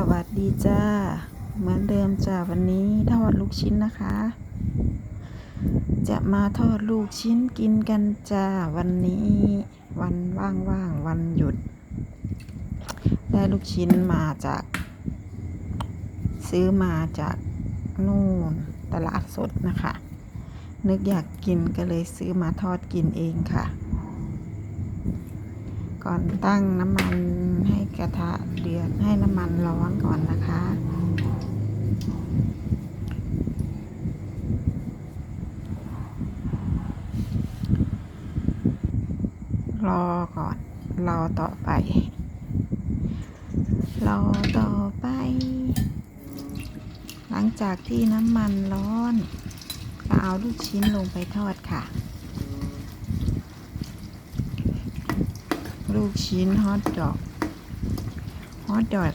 สวัสดีจ้า เหมือนเดิมจ้าวันนี้ทอดลูกชิ้นนะคะ จะมาทอดลูกชิ้นกินกันจ้าวันนี้ วันว่างๆวันหยุด ได้ลูกชิ้นมาจาก ซื้อมาจากนู่นตลาดสดนะคะ นึกอยากกินก็เลยซื้อมาทอดกินเองค่ะ ก่อนตั้งน้ำมันให้ ดือดให้น้ำมันร้อนก่อนนะคะ รอก่อน รอต่อไป รอต่อไป หลังจากที่น้ำมันร้อนก็เอาลูกชิ้นลงไปทอดค่ะ ลูกชิ้นฮอทดอก ฮอทดอก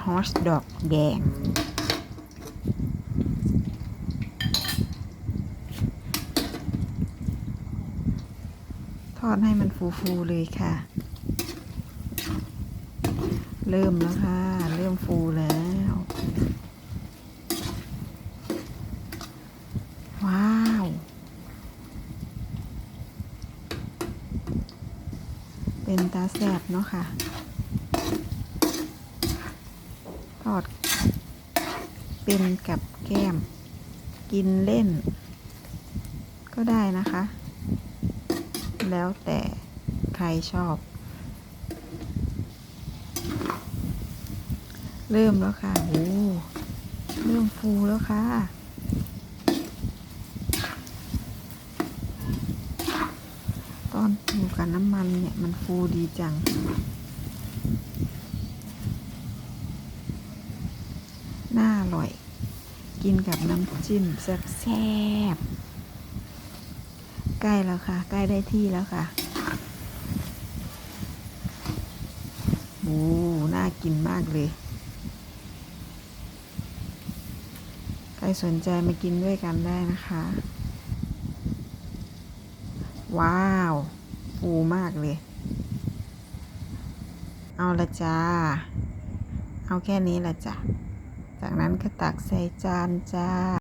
ฮอทดอกแดง ทอดให้มันฟูๆเลยค่ะ เริ่มแล้วค่ะ เริ่มฟูแล้ว ว้าวเป็นตาแสบเนาะค่ะ ทอด เป็นกับแก้ม กินเล่น ก็ได้นะคะ แล้วแต่ใครชอบ เริ่มแล้วค่ะโอ้เริ่มฟูแล้วค่ะตอนอยู่กับน้ำมันเนี่ย มันฟูดีจัง น่าอ ร่อย กินกับน้ำจิ้มแซ่บๆใกล้แล้วค่ะ ใกล้ได้ที่แล้วค่ะโอ้น่ากินมากเลย ใครสนใจมากินด้วยกันได้นะคะ ว้าว ฟูมากเลย เอาละจ้า เอาแค่นี้ละจ้ะ จากนั้นก็ตักใส่จานจ้า